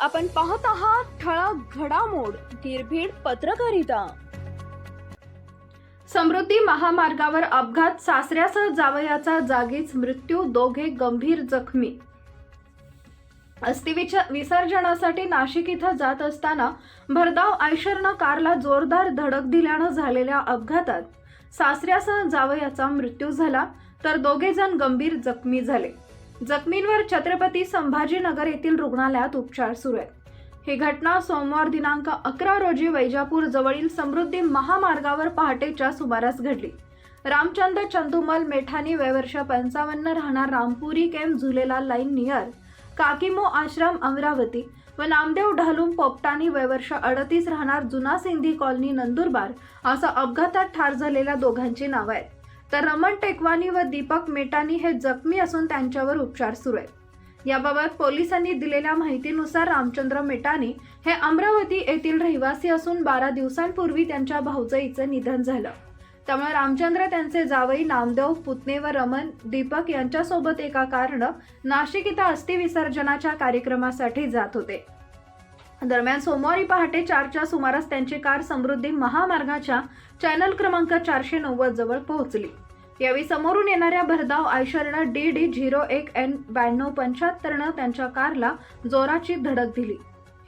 आपण पाहत आहात ठळक घडामोड निर्भीड पत्रकारिता. समृद्धी महामार्गावर अपघात सासऱ्यासह जावयाचा जागीच मृत्यू दोघे गंभीर जखमी. अस्थिविच- विसर्जनासाठी नाशिक इथं जात असताना भरधाव आयशरनं कारला जोरदार धडक दिल्यानं झालेल्या अपघातात सासऱ्यासह जावयाचा मृत्यू झाला तर दोघे जण गंभीर जखमी झाले. जखमींवर छत्रपती संभाजीनगर येथील रुग्णालयात उपचार सुरू आहेत. ही घटना सोमवार दिनांक अकरा रोजी वैजापूर जवळील समृद्धी महामार्गावर पहाटेच्या सुमारास घडली. रामचंद्र चंदुमल मेठानी वयवर्ष पंचावन्न राहणार रामपुरी केम झुलेला लाईन नियर काकिमो आश्रम अमरावती व नामदेव ढालूम पोपटानी वयवर्ष अडतीस राहणार जुना सिंधी कॉलनी नंदुरबार असं अपघातात ठार झालेल्या दोघांची नावं आहेत. तर रमण टेकवानी व दीपक मेटानी हे जखमी असून त्यांच्यावर उपचार सुरू आहेत. याबाबत पोलिसांनी दिलेल्या माहितीनुसार रामचंद्र मेटानी हे अमरावती येथील रहिवासी असून बारा दिवसांपूर्वी त्यांच्या भाऊजाईचं निधन झालं. त्यामुळे रामचंद्र त्यांचे जावई नामदेव पुतणे व रमण दीपक यांच्यासोबत एका कारण नाशिक इथं अस्थि विसर्जनाच्या कार्यक्रमासाठी जात होते. दरम्यान सोमवारी पहाटे चारच्या सुमारास त्यांची कार समृद्धी महामार्गाच्या चॅनल क्रमांक चारशे नव्वद जवळ पोहोचली. यावेळी समोरून येणाऱ्या भरधाव आयशरनं डी डी झिरो एक एन ब्याण्णव पंच्याहत्तरनं त्यांच्या कारला जोराची धडक दिली.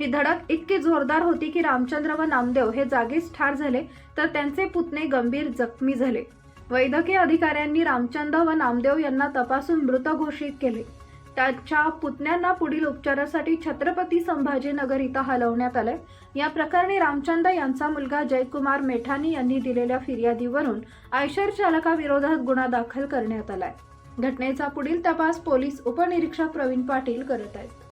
ही धडक इतकी जोरदार होती की रामचंद्र व नामदेव हे जागीच ठार झाले तर त्यांचे पुतणे गंभीर जखमी झाले. वैद्यकीय अधिकाऱ्यांनी रामचंद्र व नामदेव यांना तपासून मृत घोषित केले. त्याच्या पुतण्यांना पुढील उपचारासाठी छत्रपती संभाजीनगर इथं हलवण्यात आलंय. या प्रकरणी रामचंद यांचा मुलगा जयकुमार मेठानी यांनी दिलेल्या फिर्यादीवरून आयशर चालकाविरोधात गुन्हा दाखल करण्यात आलाय. घटनेचा पुढील तपास पोलीस उपनिरीक्षक प्रवीण पाटील करत आहेत.